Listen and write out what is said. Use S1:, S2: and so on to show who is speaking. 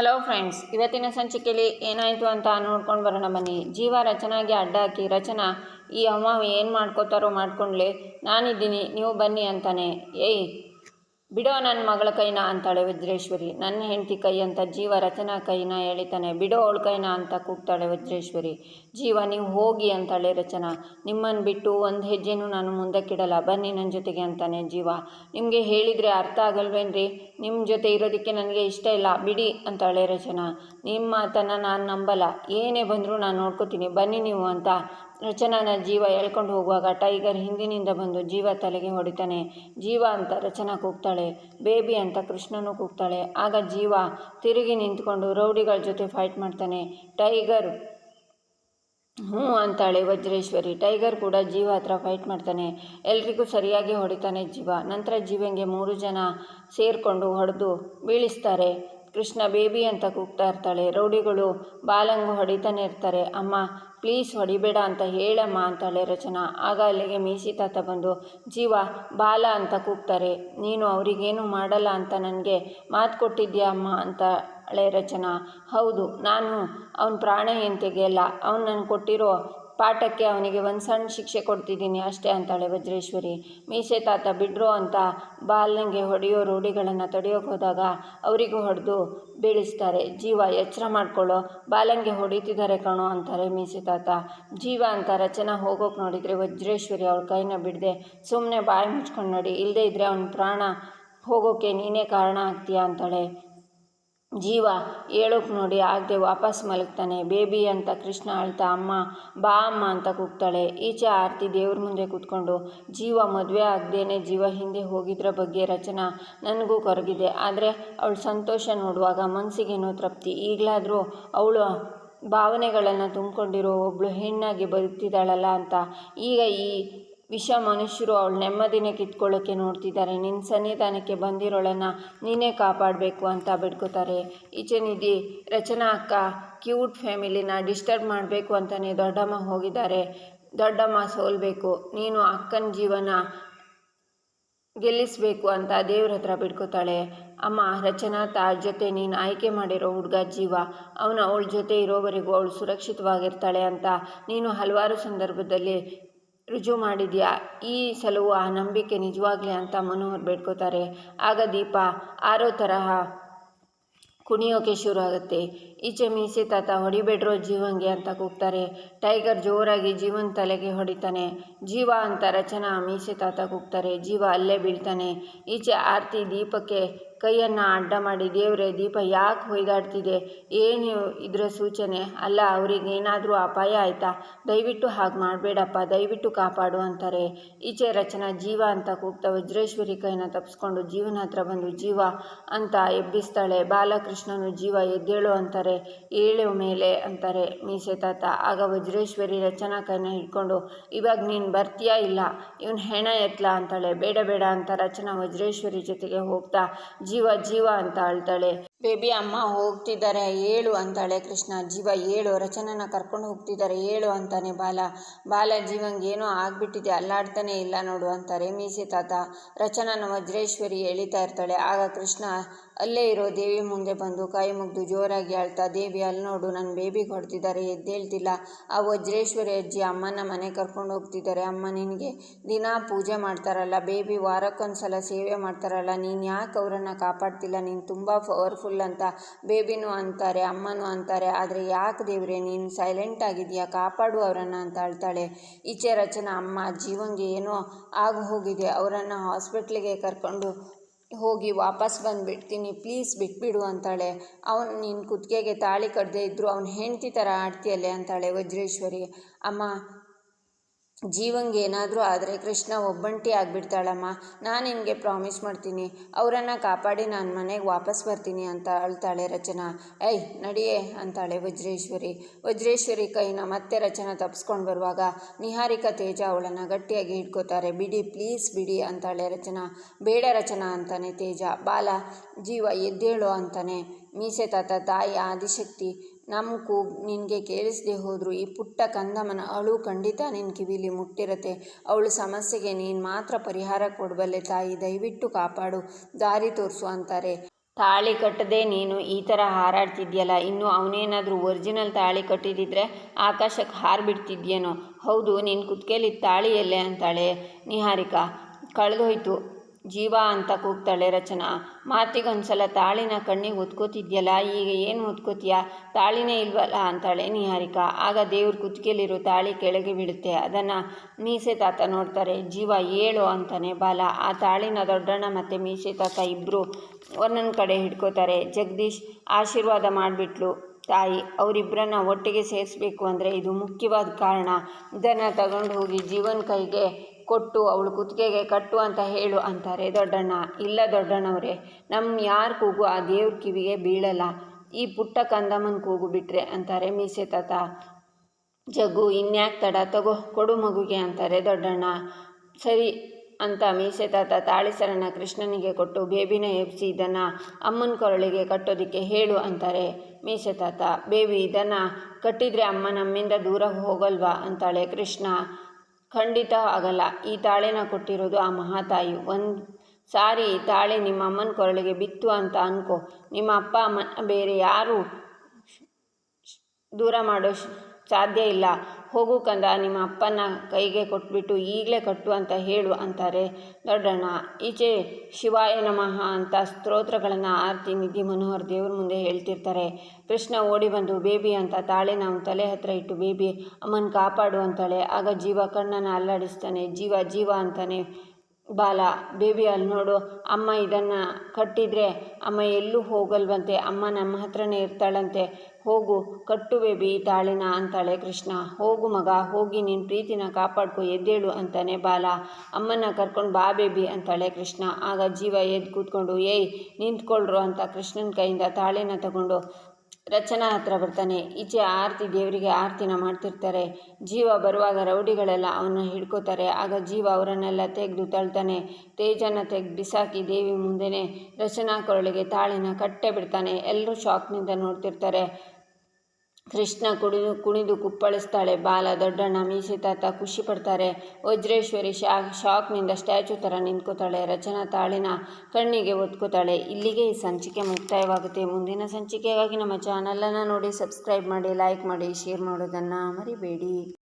S1: Hello friends ಇವತ್ತಿನ ಸಂಚಿಕೆಯಲ್ಲಿ ಏನಾಯಿತು ಅಂತ ನೋಡ್ಕೊಂಡು ಬರೋಣ ಬನ್ನಿ. ಜೀವ ರಚನಾಗೆ ಅಡ್ಡ ಹಾಕಿ ರಚನಾ, ಈ ಅಮ್ಮ ಏನು ಮಾಡ್ಕೋತಾರೋ ಮಾಡ್ಕೊಂಡ್ಲೆ ನಾನಿದ್ದೀನಿ, ನೀವು ಬನ್ನಿ ಅಂತಾನೆ. ಏಯ್ ಬಿಡೋ ನನ್ನ ಮಗಳ ಕೈನ ಅಂತಾಳೆ ವಜ್ರೇಶ್ವರಿ. ನನ್ನ ಹೆಂಡತಿ ಕೈ ಅಂತ ಜೀವ ರಚನಾ ಕೈನ ಎಳಿತಾನೆ. ಬಿಡೋ ಅವಳ ಕೈನ ಅಂತ ಕೂಗ್ತಾಳೆ ವಜ್ರೇಶ್ವರಿ. ಜೀವ ನೀವು ಹೋಗಿ ಅಂತಾಳೆ ರಚನಾ. ನಿಮ್ಮನ್ನು ಬಿಟ್ಟು ಒಂದು ಹೆಜ್ಜೆನೂ ನಾನು ಮುಂದಕ್ಕಿಡಲ್ಲ. ಬನ್ನಿ ನನ್ನ ಜೊತೆಗೆ ಅಂತಾನೆ ಜೀವ. ನಿಮಗೆ ಹೇಳಿದರೆ ಅರ್ಥ ಆಗಲ್ವೇನ್ರಿ? ನಿಮ್ಮ ಜೊತೆ ಇರೋದಕ್ಕೆ ನನಗೆ ಇಷ್ಟ ಇಲ್ಲ. ಬಿಡಿ ಅಂತಾಳೆ ರಚನಾ. ನಿಮ್ಮ ಮಾತನ್ನು ನಾನು ನಂಬಲ್ಲ. ಏನೇ ಬಂದರೂ ನಾನು ನೋಡ್ಕೋತೀನಿ. ಬನ್ನಿ ನೀವು ಅಂತ ರಚನಾನ ಜೀವ ಎಳ್ಕೊಂಡು ಹೋಗುವಾಗ ಟೈಗರ್ ಹಿಂದಿನಿಂದ ಬಂದು ಜೀವ ತಲೆಗೆ ಹೊಡಿತಾನೆ. ಜೀವ ಅಂತ ರಚನಾ ಕೂಗ್ತಾಳೆ, ಬೇಬಿ ಅಂತ ಕೃಷ್ಣನೂ ಕೂಗ್ತಾಳೆ. ಆಗ ಜೀವ ತಿರುಗಿ ನಿಂತ್ಕೊಂಡು ರೌಡಿಗಳ ಜೊತೆ ಫೈಟ್ ಮಾಡ್ತಾನೆ. ಟೈಗರ್, ಹ್ಞೂ ಅಂತಾಳೆ ವಜ್ರೇಶ್ವರಿ. ಟೈಗರ್ ಕೂಡ ಜೀವ ಹತ್ರ ಫೈಟ್ ಮಾಡ್ತಾನೆ. ಎಲ್ರಿಗೂ ಸರಿಯಾಗಿ ಹೊಡಿತಾನೆ ಜೀವ. ನಂತರ ಜೀವಂಗೆ ಮೂರು ಜನ ಸೇರಿಕೊಂಡು ಹೊಡೆದು ಬೀಳಿಸ್ತಾರೆ. ಕೃಷ್ಣ ಬೇಬಿ ಅಂತ ಕೂಗ್ತಾ ಇರ್ತಾಳೆ. ರೌಡಿಗಳು ಬಾಲಂಗು ಹೊಡಿತಾನೆ ಇರ್ತಾರೆ. ಅಮ್ಮ ಪ್ಲೀಸ್ ಹೊಡಿಬೇಡ ಅಂತ ಹೇಳಮ್ಮ ಅಂತಾಳೆ ರಚನಾ. ಆಗ ಅಲ್ಲಿಗೆ ಮೀಸಿ ತಾತ ಬಂದು, ಜೀವ, ಬಾಲ ಅಂತ ಕೂಗ್ತಾರೆ. ನೀನು ಅವರಿಗೇನು ಮಾಡಲ್ಲ ಅಂತ ನನಗೆ ಮಾತು ಕೊಟ್ಟಿದ್ಯಾ ಅಮ್ಮ ಅಂತ ಹಳೆ ರಚನಾ. ಹೌದು, ನಾನು ಅವನ ಪ್ರಾಣ ಏನು ತೆಗೆಯಲ್ಲ ಅವನು ನನಗೆ ಕೊಟ್ಟಿರೋ ಪಾಠಕ್ಕೆ ಅವನಿಗೆ ಒಂದು ಸಣ್ಣ ಶಿಕ್ಷೆ ಕೊಡ್ತಿದ್ದೀನಿ ಅಷ್ಟೇ ಅಂತಾಳೆ ವಜ್ರೇಶ್ವರಿ. ಮೀಸೆ ತಾತ ಬಿಡ್ರೋ ಅಂತ ಬಾಲನಿಗೆ ಹೊಡೆಯೋ ರೂಢಿಗಳನ್ನು ತಡೆಯೋಕೆ ಹೋದಾಗ ಅವರಿಗೂ ಹೊಡೆದು ಬೀಳಿಸ್ತಾರೆ. ಜೀವ ಎಚ್ಚರ ಮಾಡ್ಕೊಳ್ಳೋ, ಬಾಲಂಗೆ ಹೊಡಿತಿದ್ದಾರೆ ಕಣೋ ಅಂತಾರೆ ಮೀಸೆ ತಾತ. ಜೀವ ಅಂತ ರಚನಾ ಹೋಗೋಕೆ ನೋಡಿದರೆ ವಜ್ರೇಶ್ವರಿ ಅವಳ ಕೈನ ಬಿಡದೆ ಸುಮ್ಮನೆ ಬಾಯಿ ಮುಚ್ಕೊಂಡು ನೋಡಿ ಇಲ್ಲದೇ ಇದ್ದರೆ ಅವನ ಪ್ರಾಣ ಹೋಗೋಕೆ ನೀನೇ ಕಾರಣ ಆಗ್ತೀಯಾ ಅಂತಾಳೆ. ಜೀವ ಹೇಳೋಕೆ ನೋಡಿ ಆಗದೆ ವಾಪಸ್ ಮಲಗ್ತಾನೆ. ಬೇಬಿ ಅಂತ ಕೃಷ್ಣ ಅಳ್ತಾ, ಅಮ್ಮ, ಬಾ ಅಮ್ಮ ಅಂತ ಕೂಗ್ತಾಳೆ. ಈಚೆ ಆರತಿ ದೇವ್ರ ಮುಂದೆ ಕೂತ್ಕೊಂಡು, ಜೀವ, ಮದುವೆ ಆಗದೇನೆ ಜೀವ ಹಿಂದೆ ಹೋಗಿದ್ರ ಬಗ್ಗೆ ರಚನಾ ನನಗೂ ಕೊರಗಿದೆ. ಆದರೆ ಅವಳು ಸಂತೋಷ ನೋಡುವಾಗ ಮನಸ್ಸಿಗೇನೋ ತೃಪ್ತಿ. ಈಗಲಾದರೂ ಅವಳು ಭಾವನೆಗಳನ್ನು ತುಂಬಿಕೊಂಡಿರೋ ಒಬ್ಬಳು ಹೆಣ್ಣಾಗಿ ಬದುಕ್ತಿದ್ದಾಳಲ್ಲ ಅಂತ. ಈಗ ಈ ವಿಷ ಮನುಷ್ಯರು ಅವಳು ನೆಮ್ಮದಿನೇ ಕಿತ್ಕೊಳ್ಳೋಕ್ಕೆ ನೋಡ್ತಿದ್ದಾರೆ. ನಿನ್ನ ಸನ್ನಿಧಾನಕ್ಕೆ ಬಂದಿರೋಳನ್ನು ನೀನೇ ಕಾಪಾಡಬೇಕು ಅಂತ ಬಿಡ್ಕೋತಾರೆ ಈಚೆ ನಿಧಿ, ರಚನಾ ಅಕ್ಕ, ಕ್ಯೂಟ್ ಫ್ಯಾಮಿಲಿನ ಡಿಸ್ಟರ್ಬ್ ಮಾಡಬೇಕು ಅಂತಲೇ ದೊಡ್ಡಮ್ಮ ಹೋಗಿದ್ದಾರೆ. ದೊಡ್ಡಮ್ಮ ಸೋಲ್ಬೇಕು. ನೀನು ಅಕ್ಕನ ಜೀವನ ಗೆಲ್ಲಿಸಬೇಕು ಅಂತ ದೇವ್ರ ಹತ್ರ ಬಿಡ್ಕೋತಾಳೆ ಅಮ್ಮ, ರಚನಾ ತಾರ ಜೊತೆ ನೀನು ಆಯ್ಕೆ ಮಾಡಿರೋ ಹುಡುಗ ಜೀವ. ಅವನ ಅವಳ ಜೊತೆ ಇರೋವರೆಗೂ ಅವಳು ಸುರಕ್ಷಿತವಾಗಿರ್ತಾಳೆ ಅಂತ ನೀನು ಹಲವಾರು ಸಂದರ್ಭದಲ್ಲಿ ರುಜು ಮಾಡಿದ್ಯಾ? ಈ ಸಲವು ಆ ನಂಬಿಕೆ ನಿಜವಾಗ್ಲಿ ಅಂತ ಮನೋಹರ್ ಬೇಡ್ಕೋತಾರೆ. ಆಗ ದೀಪ, ಆರೋ ತರಹ ಕುಣಿಯೋಕೆ ಶುರು ಆಗುತ್ತೆ. ಈಚೆ ಮೀಸೆ ತಾತ ಹೊಡಿಬೇಡ್ರೋ ಜೀವಂಗೆ ಅಂತ ಕೂಗ್ತಾರೆ. ಟೈಗರ್ ಜೋರಾಗಿ ಜೀವನ್ ತಲೆಗೆ ಹೊಡಿತಾನೆ. ಜೀವ ಅಂತ ರಚನಾ ಮೀಸೆ ತಾತ ಕೂಗ್ತಾರೆ. ಜೀವ ಅಲ್ಲೇ ಬೀಳ್ತಾನೆ. ಈಚೆ ಆರತಿ ದೀಪಕ್ಕೆ ಕೈಯನ್ನು ಅಡ್ಡ ಮಾಡಿ ದೇವರೇ, ದೀಪ ಯಾಕೆ ಹೊಯ್ದಾಡ್ತಿದೆ? ಏನು ಇದರ ಸೂಚನೆ? ಅಲ್ಲ ಅವ್ರಿಗೇನಾದರೂ ಅಪಾಯ ಆಯಿತಾ? ದಯವಿಟ್ಟು ಹಾಗೆ ಮಾಡಬೇಡಪ್ಪ, ದಯವಿಟ್ಟು ಕಾಪಾಡು ಅಂತಾರೆ. ಈಚೆ ರಚನಾ ಜೀವ ಅಂತ ಕೂಗ್ತಾ ವಜ್ರೇಶ್ವರಿ ಕೈನ ತಪ್ಪಿಸ್ಕೊಂಡು ಜೀವನ ಹತ್ರ ಬಂದು ಜೀವ ಅಂತ ಎಬ್ಬಿಸ್ತಾಳೆ. ಬಾಲಕೃಷ್ಣನು ಜೀವ ಎದ್ದೇಳು ಅಂತಾರೆ, ಏಳು ಮೇಲೆ ಅಂತಾರೆ ಮೀಸೆ ತಾತ. ಆಗ ವಜ್ರೇಶ್ವರಿ ರಚನಾ ಕೈನ ಹಿಡ್ಕೊಂಡು, ಇವಾಗ ನೀನು ಬರ್ತೀಯಾ ಇಲ್ಲ? ಇವನು ಹೆಣ ಎತ್ಲಾ ಅಂತಾಳೆ. ಬೇಡ ಬೇಡ ಅಂತ ರಚನಾ ವಜ್ರೇಶ್ವರಿ ಜೊತೆಗೆ ಹೋಗ್ತಾ ಜೀವ ಜೀವ ಅಂತ ಅಳ್ತಾಳೆ ಬೇಬಿ ಅಮ್ಮ ಹೋಗ್ತಿದ್ದಾರೆ, ಏಳು ಅಂತಾಳೆ ಕೃಷ್ಣ. ಜೀವ ಏಳು, ರಚನನ ಕರ್ಕೊಂಡು ಹೋಗ್ತಿದ್ದಾರೆ, ಏಳು ಅಂತಾನೆ ಬಾಲ. ಬಾಲ ಜೀವಂಗೆ ಏನೋ ಆಗ್ಬಿಟ್ಟಿದೆ, ಅಲ್ಲಾಡ್ತಾನೆ ಇಲ್ಲ ನೋಡು ಅಂತಾರೆ ಮೀಸೆ ತಾತ. ರಚನನ ವಜ್ರೇಶ್ವರಿ ಎಳಿತಾ ಇರ್ತಾಳೆ. ಆಗ ಕೃಷ್ಣ ಅಲ್ಲೇ ಇರೋ ದೇವಿ ಮುಂದೆ ಬಂದು ಕೈ ಮುಗ್ದು ಜೋರಾಗಿ ಆಳ್ತಾ ದೇವಿ ಅಲ್ಲಿ ನೋಡು ನನ್ನ ಬೇಬಿ ಹೊಡ್ತಿದ್ದಾರೆ ಎದ್ದೇಳ್ತಿಲ್ಲ. ಆ ವಜ್ರೇಶ್ವರಿ ಅಜ್ಜಿ ಅಮ್ಮನ ಮನೆ ಕರ್ಕೊಂಡು ಹೋಗ್ತಿದ್ದಾರೆ. ಅಮ್ಮ, ನಿನಗೆ ದಿನ ಪೂಜೆ ಮಾಡ್ತಾರಲ್ಲ, ಬೇಬಿ ವಾರಕ್ಕೊಂದ್ಸಲ ಸೇವೆ ಮಾಡ್ತಾರಲ್ಲ, ನೀನು ಯಾಕೆ ಅವರನ್ನು ಕಾಪಾಡ್ತಿಲ್ಲ? ನೀನು ತುಂಬ ಪವರ್ಫುಲ್ ಅಂತ. ಬೇಬಿನೂ ಅಂತಾರೆ, ಅಮ್ಮನೂ ಅಂತಾರೆ. ಆದರೆ ಯಾಕೆ ದೇವ್ರೆ, ನೀನು ಸೈಲೆಂಟ್ ಆಗಿದೆಯಾ? ಕಾಪಾಡು ಅವರನ್ನು ಅಂತ ಅಳ್ತಾಳೆ. ಈಚೆ ರಚನಾ ಅಮ್ಮ ಜೀವಂಗೆ ಏನೋ ಆಗಿ ಹೋಗಿದೆ. ಅವರನ್ನು ಹಾಸ್ಪಿಟ್ಲಿಗೆ ಕರ್ಕೊಂಡು ಹೋಗಿ ವಾಪಸ್ ಬಂದುಬಿಡ್ತೀನಿ. ಪ್ಲೀಸ್ ಬಿಟ್ಬಿಡು ಅಂತಾಳೆ. ಅವನು ನಿನ್ನ ಕುತ್ತಿಗೆಗೆ ತಾಳಿ ಕಟ್ಟದೇ ಇದ್ದರು ಅವನು ಹೆಂಡತಿ ಥರ ಆಡ್ತಿಯಲ್ಲೇ ಅಂತಾಳೆ ವಜ್ರೇಶ್ವರಿ. ಅಮ್ಮ ಜೀವಂಗೆ ಏನಾದರೂ ಆದರೆ ಕೃಷ್ಣ ಒಬ್ಬಂಟಿ ಆಗಿಬಿಡ್ತಾಳಮ್ಮ. ನಾನು ನಿನಗೆ ಪ್ರಾಮಿಸ್ ಮಾಡ್ತೀನಿ. ಅವರನ್ನು ಕಾಪಾಡಿ ನಾನು ಮನೆಗೆ ವಾಪಸ್ ಬರ್ತೀನಿ ಅಂತ ಅಳ್ತಾಳೆ ರಚನಾ. ಐ ನಡಿಯೇ, ಅಂತಾಳೆ ವಜ್ರೇಶ್ವರಿ. ವಜ್ರೇಶ್ವರಿ ಕೈನ ಮತ್ತೆ ರಚನಾ ತಪ್ಪಿಸ್ಕೊಂಡು ಬರುವಾಗ ನಿಹಾರಿಕಾ ತೇಜ ಅವಳನ್ನು ಗಟ್ಟಿಯಾಗಿ ಹಿಡ್ಕೋತಾರೆ. ಬಿಡಿ ಪ್ಲೀಸ್ ಬಿಡಿ, ಅಂತಾಳೆ ರಚನಾ. ಬೇಡ ರಚನಾ, ಅಂತಾನೆ ತೇಜ. ಬಾಲ, ಜೀವ ಎದ್ದೇಳು, ಅಂತಾನೆ. ಮೀಸೆ ತಾತ, ತಾಯಿ ಆದಿಶಕ್ತಿ ನಮ್ಮ ಕೂಗು ನಿನಗೆ ಕೇಳಿಸದೆ ಹೋದರೂ, ಈ ಪುಟ್ಟ ಕಂದಮ್ಮನ ಅಳು ಖಂಡಿತ ನಿನ್ನ ಕಿವಿಲಿ ಮುಟ್ಟಿರತ್ತೆ. ಅವಳು ಸಮಸ್ಯೆಗೆ ನೀನು ಮಾತ್ರ ಪರಿಹಾರ ಕೊಡಬಲ್ಲೆ ತಾಯಿ, ದಯವಿಟ್ಟು ಕಾಪಾಡು, ದಾರಿ ತೋರಿಸು ಅಂತಾರೆ. ತಾಳಿ ಕಟ್ಟದೆ ನೀನು ಈ ಥರ ಹಾರಾಡ್ತಿದ್ಯಲ್ಲ, ಇನ್ನು ಅವನೇನಾದರೂ ಒರಿಜಿನಲ್ ತಾಳಿ ಕಟ್ಟಿದಿದ್ರೆ ಆಕಾಶಕ್ಕೆ ಹಾರಿಬಿಡ್ತಿದ್ಯೇನೋ ಹೌದು, ನೀನು ತಾಳಿ ಎಲ್ಲೆ ಅಂತಾಳೆ. ನಿಹಾರಿಕಾ, ಕಳೆದೋಯ್ತು. ಜೀವ ಅಂತ ಕೂಗ್ತಾಳೆ ರಚನಾ. ಮಾತಿಗೊಂದ್ಸಲ ತಾಳಿನ ಕಣ್ಣಿಗೆ ಹೊತ್ಕೋತಿದ್ಯಲ್ಲ ಈಗ ಏನು ಹೊತ್ಕೋತೀಯ ತಾಳಿನೇ ಇಲ್ವಲ್ಲ ಅಂತಾಳೆ ನಿಹಾರಿಕಾ. ಆಗ ದೇವ್ರ ಕುತ್ತಿಗೆಲಿರೋ ತಾಳಿ ಕೆಳಗೆ ಬೀಳುತ್ತೆ. ಅದನ್ನು ಮೀಸೆ ತಾತ ನೋಡ್ತಾರೆ. ಜೀವ ಏಳು ಅಂತಾನೆ ಬಾಲ. ಆ ತಾಳಿನ ದೊಡ್ಡಣ್ಣ ಮತ್ತು ಮೀಸೆ ತಾತ ಇಬ್ಬರು ಒಂದೊಂದು ಕಡೆ ಹಿಡ್ಕೋತಾರೆ. ಜಗದೀಶ್ ಆಶೀರ್ವಾದ ಮಾಡಿಬಿಟ್ಲು ತಾಯಿ. ಅವರಿಬ್ಬರನ್ನ ಒಟ್ಟಿಗೆ ಸೇರಿಸ್ಬೇಕು ಅಂದರೆ ಇದು ಮುಖ್ಯವಾದ ಕಾರಣ. ಇದನ್ನು ತಗೊಂಡು ಹೋಗಿ ಜೀವನ ಕೈಗೆ ಕೊಟ್ಟು ಅವಳು ಕುತ್ತಿಗೆಗೆ ಕಟ್ಟು ಅಂತ ಹೇಳು ಅಂತಾರೆ, ದೊಡ್ಡಣ್ಣ, ಇಲ್ಲ ದೊಡ್ಡಣ್ಣವರೇ ನಮ್ಮ ಯಾರ ಕೂಗು ಆ ದೇವ್ರ ಕಿವಿಗೆ ಬೀಳಲ್ಲ, ಈ ಪುಟ್ಟ ಕಂದಮ್ಮನ ಕೂಗು ಬಿಟ್ರೆ, ಅಂತಾರೆ ಮೀಸೆ ತಾತ. ಜಗ್ಗು, ಇನ್ಯಾಕೆ ತಡ, ತಗೋ, ಕೊಡು ಮಗುಗೆ, ಅಂತಾರೆ ದೊಡ್ಡಣ್ಣ. ಸರಿ, ಅಂತ ಮೀಸೆ ತಾತ ತಾಳಿಸರನ್ನ ಕೃಷ್ಣನಿಗೆ ಕೊಟ್ಟು ಬೇಬಿನ ಎಬ್ಸಿ ಇದನ್ನು ಅಮ್ಮನ ಕೊರಳಿಗೆ ಕಟ್ಟೋದಕ್ಕೆ ಹೇಳು ಅಂತಾರೆ ಮೀಸೆ ತಾತ. ಬೇಬಿ ಇದನ್ನು ಕಟ್ಟಿದರೆ ಅಮ್ಮ ನಮ್ಮಿಂದ ದೂರ ಹೋಗಲ್ವಾ? ಅಂತಾಳೆ ಕೃಷ್ಣ. ಖಂಡಿತ ಆಗಲ್ಲ. ಈ ತಾಳೆನ ಕೊಟ್ಟಿರೋದು ಆ ಮಹಾತಾಯಿ. ಒಂದು ಸಾರಿ ತಾಳಿ ನಿಮ್ಮ ಅಮ್ಮನ ಕೊರಳಿಗೆ ಬಿತ್ತು ಅಂತ ಅನ್ಕೋ. ನಿಮ್ಮ ಅಪ್ಪ ಅಮ್ಮನ ಬೇರೆ ಯಾರು ದೂರ ಮಾಡೋ ಸಾಧ್ಯ ಇಲ್ಲ. ಹೋಗು ಕಂದ, ನಿಮ್ಮ ಅಪ್ಪನ ಕೈಗೆ ಕೊಟ್ಬಿಟ್ಟು ಈಗಲೇ ಕಟ್ಟು ಅಂತ ಹೇಳು ಅಂತಾರೆ. ದೊಡ್ಡಣ್ಣ, ಈಚೆ ಶಿವಾಯ ನಮಃ ಅಂತ ಸ್ತೋತ್ರಗಳನ್ನು ಆರತಿ ನಿಧಿ ಮನೋಹರ್ ದೇವ್ರ ಮುಂದೆ ಹೇಳ್ತಿರ್ತಾರೆ. ಕೃಷ್ಣ ಓಡಿ ಬಂದು, ಬೇಬಿ ಅಂತ ತಾಳೆ ನಾವು ತಲೆ ಹತ್ರ ಇಟ್ಟು, ಬೇಬಿ, ಅಮ್ಮನ ಕಾಪಾಡು ಅಂತಾಳೆ. ಆಗ ಜೀವ ಕಣ್ಣನ್ನು ಅಲ್ಲಾಡಿಸ್ತಾನೆ. ಜೀವ ಜೀವ ಅಂತಾನೆ. ಬಾಲ, ಬೇಬಿ ಅಲ್ಲಿ ನೋಡು, ಅಮ್ಮ ಇದನ್ನು ಕಟ್ಟಿದರೆ ಅಮ್ಮ ಎಲ್ಲೂ ಹೋಗಲ್ವಂತೆ. ಅಮ್ಮ ನಮ್ಮ ಹತ್ರನೇ ಇರ್ತಾಳಂತೆ. ಹೋಗು, ಕಟ್ಟುವೆ ಬೇಬಿ ಈ ತಾಳಿನ ಅಂತಾಳೆ ಕೃಷ್ಣ. ಹೋಗು ಮಗ, ಹೋಗಿ ನಿನ್ನ ಪ್ರೀತಿನ ಕಾಪಾಡ್ಕೊ, ಎದ್ದೇಳು ಅಂತಾನೆ ಬಾಲ. ಅಮ್ಮನ ಕರ್ಕೊಂಡು ಬಾ ಬೇಬಿ ಅಂತಾಳೆ ಕೃಷ್ಣ. ಆಗ ಜೀವ ಎದ್ದು ಕೂತ್ಕೊಂಡು, ಏಯ್ ನಿಂತ್ಕೊಳ್ರು ಅಂತ ಕೃಷ್ಣನ ಕೈಯಿಂದ ತಾಳಿನ ತಗೊಂಡು ರಚನಾ ಹತ್ರ ಬರ್ತಾನೆ. ಈಚೆ ಆರತಿ ದೇವರಿಗೆ ಆರತಿನ ಮಾಡ್ತಿರ್ತಾರೆ. ಜೀವ ಬರುವಾಗ ರೌಡಿಗಳೆಲ್ಲ ಅವನ್ನ ಹಿಡ್ಕೋತಾರೆ. ಆಗ ಜೀವ ಅವರನ್ನೆಲ್ಲ ತೆಗೆದು ತಳ್ತಾನೆ. ತೇಜನ ತೆಗೆದು ಬಿಸಾಕಿ ದೇವಿ ಮುಂದೆನೆ ರಚನಾ ಕೊರಳಿಗೆ ತಾಳಿನ ಕಟ್ಟೆ ಬಿಡ್ತಾನೆ. ಎಲ್ಲರೂ ಶಾಕ್ನಿಂದ ನೋಡ್ತಿರ್ತಾರೆ. ಕೃಷ್ಣ ಕುಡಿದು ಕುಣಿದು ಕುಪ್ಪಳಿಸ್ತಾಳೆ. ಬಾಲ ದೊಡ್ಡಣ್ಣ ಮೀಸಿತಾತ ಖುಷಿ ಪಡ್ತಾರೆ. ವಜ್ರೇಶ್ವರಿ ಶಾ, ಶಾಕ್ನಿಂದ ಸ್ಟ್ಯಾಚು ಥರ ನಿಂತ್ಕೋತಾಳೆ. ರಚನಾ ತಾಳಿನ ಕಣ್ಣಿಗೆ ಒತ್ಕೋತಾಳೆ. ಇಲ್ಲಿಗೆ ಈ ಸಂಚಿಕೆ ಮುಕ್ತಾಯವಾಗುತ್ತೆ. ಮುಂದಿನ ಸಂಚಿಕೆಗಾಗಿ ನಮ್ಮ ಚಾನಲನ್ನು ನೋಡಿ, ಸಬ್ಸ್ಕ್ರೈಬ್ ಮಾಡಿ, ಲೈಕ್ ಮಾಡಿ, ಶೇರ್ ಮಾಡೋದನ್ನು ಮರಿಬೇಡಿ.